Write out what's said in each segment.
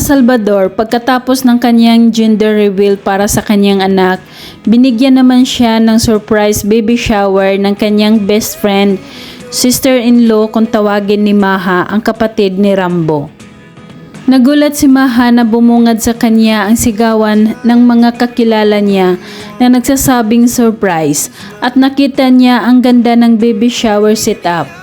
Salvador, pagkatapos ng kanyang gender reveal para sa kanyang anak, binigyan naman siya ng surprise baby shower ng kanyang best friend, sister-in-law kung tawagin ni Maha, ang kapatid ni Rambo. Nagulat si Maha na bumungad sa kanya ang sigawan ng mga kakilala niya na nagsasabing surprise at nakita niya ang ganda ng baby shower setup.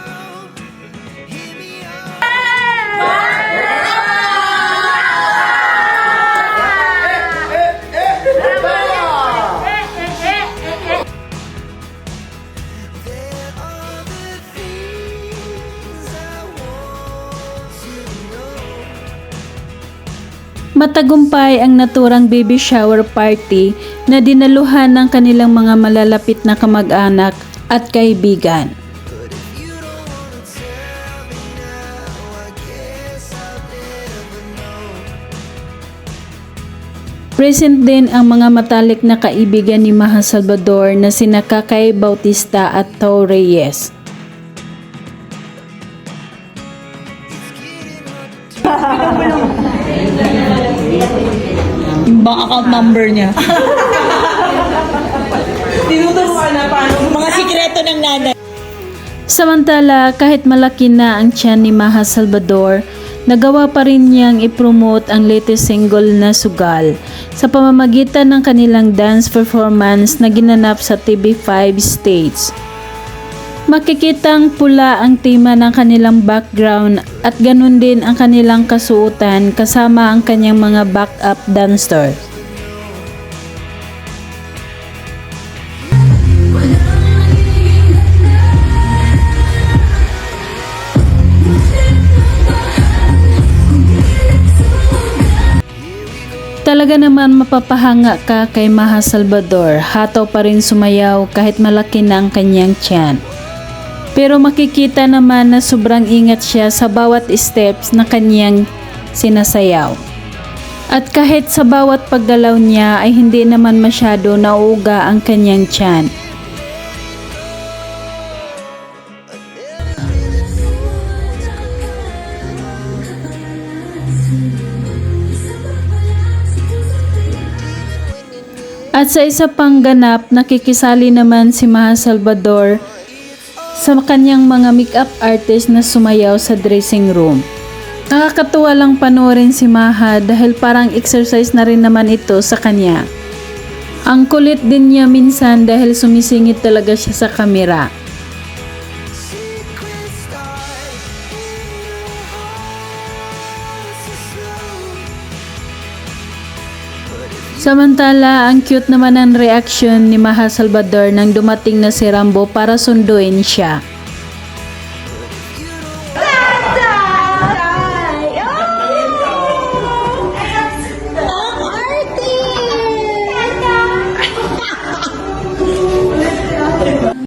Matagumpay ang naturang baby shower party na dinaluhan ng kanilang mga malalapit na kamag-anak at kaibigan. Present din ang mga matalik na kaibigan ni Maha Salvador na sina Kakay Bautista at Tau Reyes. Bank account number niya. Tinuturuan na paano Mga sikreto ng nanay. Samantala, kahit malaki na ang tiyan ni Maha Salvador, nagawa pa rin niyang ipromote ang latest single na Sugal sa pamamagitan ng kanilang dance performance na ginanap sa TV5 States. Makikitang pula ang tema ng kanilang background at ganun din ang kanilang kasuotan kasama ang kanyang mga backup dancers. Talaga naman mapapahanga ka kay Maha Salvador, hataw pa rin sumayaw kahit malaki na ang kanyang tiyan. Pero makikita naman na sobrang ingat siya sa bawat steps na kanyang sinasayaw. At kahit sa bawat paggalaw niya ay hindi naman masyado nauuga ang kanyang tiyan. At sa isa pang ganap, nakikisali naman si Maha Salvador sa kanyang mga makeup artist na sumayaw sa dressing room. Nakakatuwa lang panoorin si Maha dahil parang exercise na rin naman ito sa kanya. Ang kulit din niya minsan dahil sumisingit talaga siya sa kamera. Samantala, ang cute naman ang reaksyon ni Maha Salvador nang dumating na si Rambo para sunduin siya.